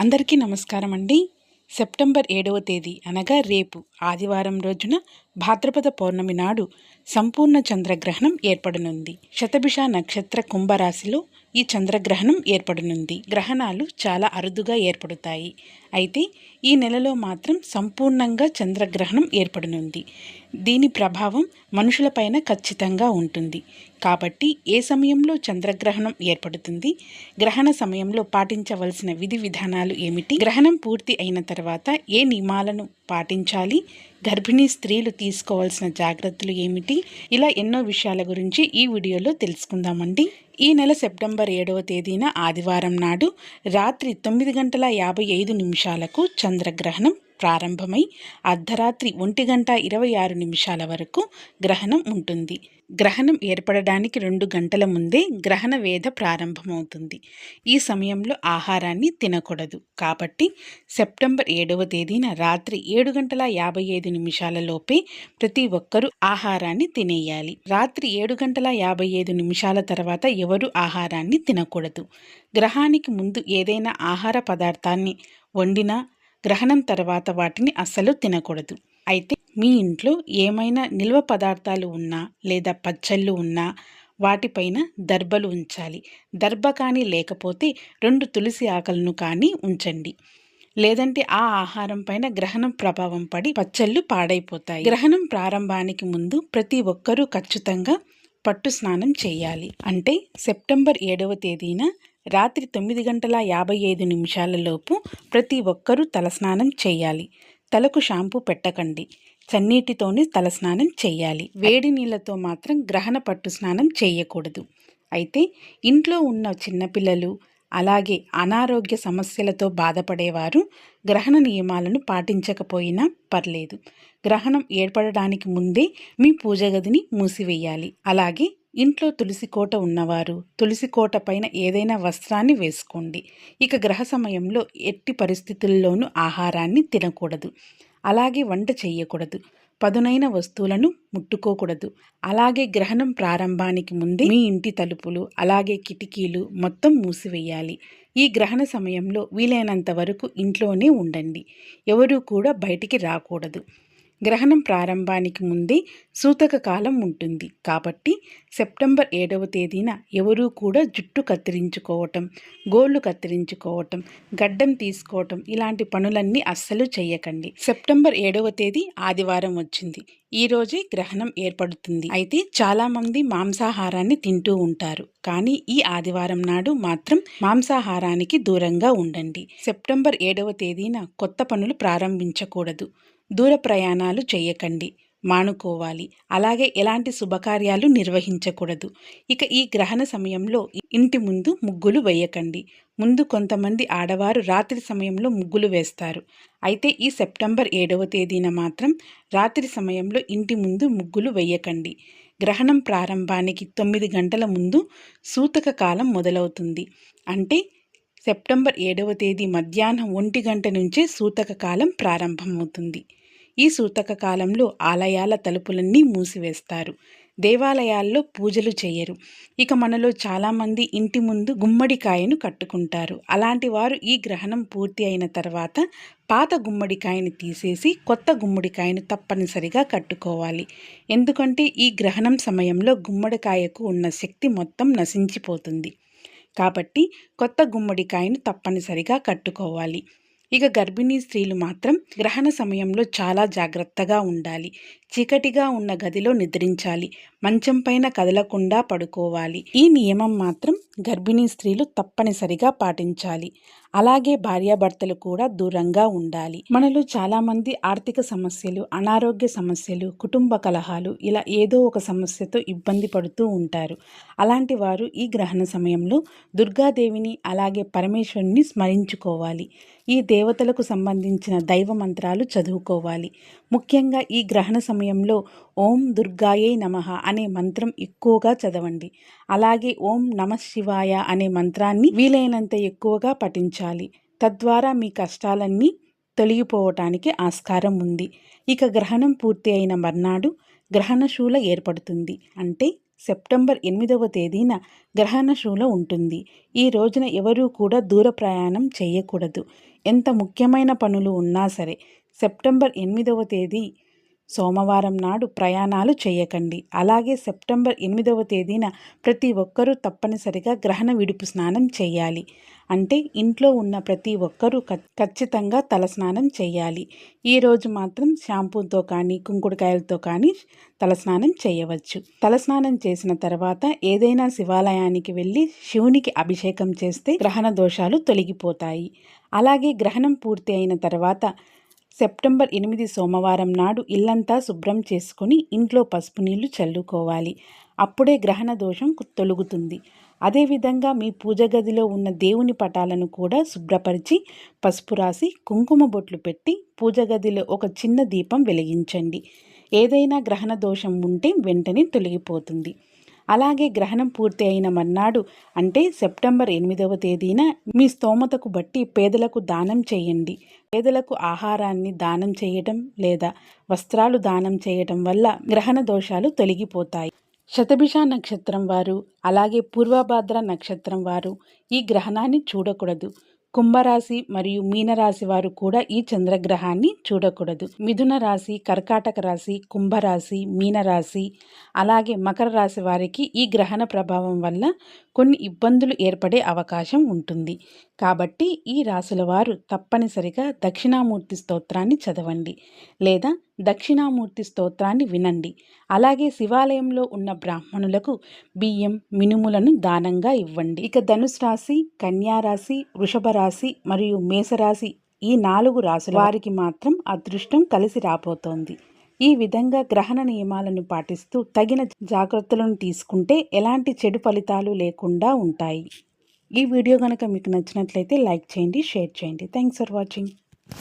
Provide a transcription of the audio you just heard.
అందరికీ నమస్కారం అండి సెప్టెంబర్ ఏడవ తేదీ అనగా రేపు. ఆదివారం రోజున భాద్రపద పౌర్ణమి నాడు సంపూర్ణ చంద్రగ్రహణం ఏర్పడనుంది. శతభిష నక్షత్ర కుంభరాశిలో ఈ చంద్రగ్రహణం ఏర్పడనుంది. గ్రహణాలు చాలా అరుదుగా ఏర్పడతాయి. అయితే ఈ నెలలో మాత్రం సంపూర్ణంగా చంద్రగ్రహణం ఏర్పడనుంది. దీని ప్రభావం మనుషులపైన ఖచ్చితంగా ఉంటుంది. కాబట్టి ఏ సమయంలో చంద్రగ్రహణం ఏర్పడుతుంది గ్రహణ సమయంలో పాటించవలసిన విధి విధానాలు ఏమిటి గ్రహణం పూర్తి అయిన తర్వాత ఏ నియమాలను పాటించాలి. గర్భిణీ స్త్రీలు తీసుకోవాల్సిన జాగ్రత్తలు ఏమిటి? ఇలా ఎన్నో విషయాల గురించి ఈ వీడియోలో తెలుసుకుందామండి. ఈ నెల సెప్టెంబర్ ఏడవ తేదీన ఆదివారం నాడు రాత్రి తొమ్మిది గంటల యాభై ఐదు నిమిషాలకు చంద్రగ్రహణం ప్రారంభమై అర్ధరాత్రి ఒంటి గంట ఇరవై ఆరు నిమిషాల వరకు గ్రహణం ఉంటుంది. గ్రహణం ఏర్పడడానికి రెండు గంటల ముందే గ్రహణ వేద ప్రారంభమవుతుంది. ఈ సమయంలో ఆహారాన్ని తినకూడదు. కాబట్టి సెప్టెంబర్ ఏడవ తేదీన రాత్రి ఏడు గంటల యాభై ఐదు నిమిషాలలోపే ప్రతి ఒక్కరూ ఆహారాన్ని తినేయాలి. రాత్రి ఏడు గంటల యాభై ఐదు నిమిషాల తర్వాత ఎవరు ఆహారాన్ని తినకూడదు. గ్రహానికి ముందు ఏదైనా ఆహార పదార్థాన్ని వండినా గ్రహణం తర్వాత వాటిని అస్సలు తినకూడదు. అయితే మీ ఇంట్లో ఏమైనా నిల్వ పదార్థాలు ఉన్నా లేదా పచ్చళ్ళు ఉన్నా వాటిపైన దర్బలు ఉంచాలి. దర్భ కానీ లేకపోతే రెండు తులసి ఆకలను కానీ ఉంచండి. లేదంటే ఆ ఆహారం పైన గ్రహణం ప్రభావం పడి పచ్చళ్ళు పాడైపోతాయి. గ్రహణం ప్రారంభానికి ముందు ప్రతి ఒక్కరూ ఖచ్చితంగా పట్టు స్నానం చేయాలి. అంటే సెప్టెంబర్ ఏడవ తేదీన రాత్రి తొమ్మిది గంటల యాభై ఐదు నిమిషాలలోపు ప్రతి ఒక్కరూ తలస్నానం చేయాలి. తలకు షాంపూ పెట్టకండి. చన్నీటితోనే తలస్నానం చేయాలి. వేడి నీళ్ళతో మాత్రం గ్రహణ పట్టు స్నానం చేయకూడదు. అయితే ఇంట్లో ఉన్న చిన్నపిల్లలు అలాగే అనారోగ్య సమస్యలతో బాధపడేవారు గ్రహణ నియమాలను పాటించకపోయినా పర్లేదు. గ్రహణం ఏర్పడడానికి ముందే మీ పూజ గదిని మూసివేయాలి. అలాగే ఇంట్లో తులసి కోట ఉన్నవారు తులసి కోట పైన ఏదైనా వస్త్రాన్ని వేసుకోండి. ఇక గ్రహ సమయంలో ఎట్టి పరిస్థితుల్లోనూ ఆహారాన్ని తినకూడదు. అలాగే వంట చేయకూడదు పదునైన వస్తువులను ముట్టుకోకూడదు. అలాగే గ్రహణం ప్రారంభానికి ముందే మీ ఇంటి తలుపులు అలాగే కిటికీలు మొత్తం మూసివేయాలి. ఈ గ్రహణ సమయంలో వీలైనంత వరకు ఇంట్లోనే ఉండండి. ఎవరూ కూడా బయటికి రాకూడదు. గ్రహణం ప్రారంభానికి ముందే సూతక కాలం ఉంటుంది. కాబట్టి సెప్టెంబర్ ఏడవ తేదీన ఎవరూ కూడా జుట్టు కత్తిరించుకోవటం గోళ్ళు కత్తిరించుకోవటం గడ్డం తీసుకోవటం ఇలాంటి పనులన్నీ అస్సలు చేయకండి సెప్టెంబర్ ఏడవ తేదీ ఆదివారం వచ్చింది. ఈ రోజే గ్రహణం ఏర్పడుతుంది. అయితే చాలామంది మాంసాహారాన్ని తింటూ ఉంటారు. కానీ ఈ ఆదివారం నాడు మాత్రం మాంసాహారానికి దూరంగా ఉండండి. సెప్టెంబర్ ఏడవ తేదీన కొత్త పనులు ప్రారంభించకూడదు. దూర ప్రయాణాలు చేయకండి. మానుకోవాలి. అలాగే ఎలాంటి శుభకార్యాలు నిర్వహించకూడదు. ఇక ఈ గ్రహణ సమయంలో ఇంటి ముందు ముగ్గులు వేయకండి. ముందు కొంతమంది ఆడవారు రాత్రి సమయంలో ముగ్గులు వేస్తారు. అయితే ఈ సెప్టెంబర్ ఏడవ తేదీన మాత్రం రాత్రి సమయంలో ఇంటి ముందు ముగ్గులు వేయకండి. గ్రహణం ప్రారంభానికి తొమ్మిది గంటల ముందు సూతక కాలం మొదలవుతుంది. అంటే సెప్టెంబర్ ఏడవ తేదీ మధ్యాహ్నం ఒంటి గంట నుంచే సూతక కాలం ప్రారంభమవుతుంది. ఈ సూతక కాలంలో ఆలయాల తలుపులన్నీ మూసివేస్తారు. దేవాలయాల్లో పూజలు చేయరు ఇక మనలో చాలామంది ఇంటి ముందు గుమ్మడికాయను కట్టుకుంటారు. అలాంటి వారు ఈ గ్రహణం పూర్తి అయిన తర్వాత పాత గుమ్మడికాయని తీసేసి కొత్త గుమ్మడికాయను తప్పనిసరిగా కట్టుకోవాలి. ఎందుకంటే ఈ గ్రహణం సమయంలో గుమ్మడికాయకు ఉన్న శక్తి మొత్తం నశించిపోతుంది. కాబట్టి కొత్త గుమ్మడికాయను తప్పనిసరిగా కట్టుకోవాలి. ఇక గర్భిణీ స్త్రీలు మాత్రం గ్రహణ సమయంలో చాలా జాగ్రత్తగా ఉండాలి. చీకటిగా ఉన్న గదిలో నిద్రించాలి. మంచం పైన కదలకుండా పడుకోవాలి. ఈ నియమం మాత్రం గర్భిణీ స్త్రీలు తప్పనిసరిగా పాటించాలి. అలాగే భార్యాభర్తలు కూడా దూరంగా ఉండాలి. మనలో చాలామంది ఆర్థిక సమస్యలు అనారోగ్య సమస్యలు కుటుంబ కలహాలు ఇలా ఏదో ఒక సమస్యతో ఇబ్బంది పడుతూ ఉంటారు. అలాంటి వారు ఈ గ్రహణ సమయంలో దుర్గాదేవిని అలాగే పరమేశ్వరుని స్మరించుకోవాలి. ఈ దేవతలకు సంబంధించిన దైవ మంత్రాలు చదువుకోవాలి. ముఖ్యంగా ఈ గ్రహణ సమయంలో ఓం దుర్గాయే నమ అనే మంత్రం ఎక్కువగా చదవండి. అలాగే ఓం నమ శివాయ అనే మంత్రాన్ని వీలైనంత ఎక్కువగా పఠించాలి. తద్వారా మీ కష్టాలన్నీ తొలగిపోవటానికి ఆస్కారం ఉంది. ఇక గ్రహణం పూర్తి అయిన మర్నాడు గ్రహణశూల ఏర్పడుతుంది. అంటే సెప్టెంబర్ ఎనిమిదవ తేదీన గ్రహణశూల ఉంటుంది. ఈ రోజున ఎవరూ కూడా దూర ప్రయాణం చేయకూడదు. ఎంత ముఖ్యమైన పనులు ఉన్నా సరే సెప్టెంబర్ ఎనిమిదవ తేదీ సోమవారం నాడు ప్రయాణాలు చేయకండి. అలాగే సెప్టెంబర్ ఎనిమిదవ తేదీన ప్రతి ఒక్కరూ తప్పనిసరిగా గ్రహణ విడుపు స్నానం చేయాలి. అంటే ఇంట్లో ఉన్న ప్రతి ఒక్కరూ ఖచ్చితంగా తలస్నానం చేయాలి. ఈరోజు మాత్రం షాంపూతో కానీ కుంకుడుకాయలతో కానీ తలస్నానం చేయవచ్చు. తలస్నానం చేసిన తర్వాత ఏదైనా శివాలయానికి వెళ్ళి శివునికి అభిషేకం చేస్తే గ్రహణ దోషాలు తొలగిపోతాయి. అలాగే గ్రహణం పూర్తి అయిన తర్వాత సెప్టెంబర్ ఎనిమిది సోమవారం నాడు ఇల్లంతా శుభ్రం చేసుకుని ఇంట్లో పసుపు నీళ్ళు చల్లుకోవాలి. అప్పుడే గ్రహణ దోషం తొలుగుతుంది. అదేవిధంగా మీ పూజ గదిలో ఉన్న దేవుని పటాలను కూడా శుభ్రపరిచి పసుపు రాసి కుంకుమ బొట్లు పెట్టి పూజ గదిలో ఒక చిన్న దీపం వెలిగించండి. ఏదైనా గ్రహణ దోషం ఉంటే వెంటనే తొలగిపోతుంది. అలాగే గ్రహణం పూర్తి అయిన మర్నాడు అంటే సెప్టెంబర్ ఎనిమిదవ తేదీన మీ స్తోమతకు బట్టి పేదలకు దానం చేయండి. పేదలకు ఆహారాన్ని దానం చేయటం లేదా వస్త్రాలు దానం చేయటం వల్ల గ్రహణ దోషాలు తొలగిపోతాయి. శతభిష నక్షత్రం వారు అలాగే పూర్వభాద్ర నక్షత్రం వారు ఈ గ్రహణాన్ని చూడకూడదు. కుంభరాశి మరియు మీనరాశి వారు కూడా ఈ చంద్రగ్రహాన్ని చూడకూడదు. మిథున రాశి కర్కాటక రాశి కుంభరాశి మీనరాశి అలాగే మకర రాశి వారికి ఈ గ్రహణ ప్రభావం వల్ల కొన్ని ఇబ్బందులు ఏర్పడే అవకాశం ఉంటుంది. కాబట్టి ఈ రాసుల వారు తప్పనిసరిగా దక్షిణామూర్తి స్తోత్రాన్ని చదవండి లేదా దక్షిణామూర్తి స్తోత్రాన్ని వినండి. అలాగే శివాలయంలో ఉన్న బ్రాహ్మణులకు బియ్యం మినుములను దానంగా ఇవ్వండి. ఇక ధనుసు రాశి కన్యారాశి వృషభ రాశి మరియు మేషరాశి ఈ నాలుగు రాశుల వారికి మాత్రం అదృష్టం కలిసి రాబోతోంది. ఈ విధంగా గ్రహణ నియమాలను పాటిస్తూ తగిన జాగ్రత్తలను తీసుకుంటే ఎలాంటి చెడు ఫలితాలు లేకుండా ఉంటాయి. ఈ వీడియో కనుక మీకు నచ్చినట్లయితే లైక్ చేయండి షేర్ చేయండి. Thanks for watching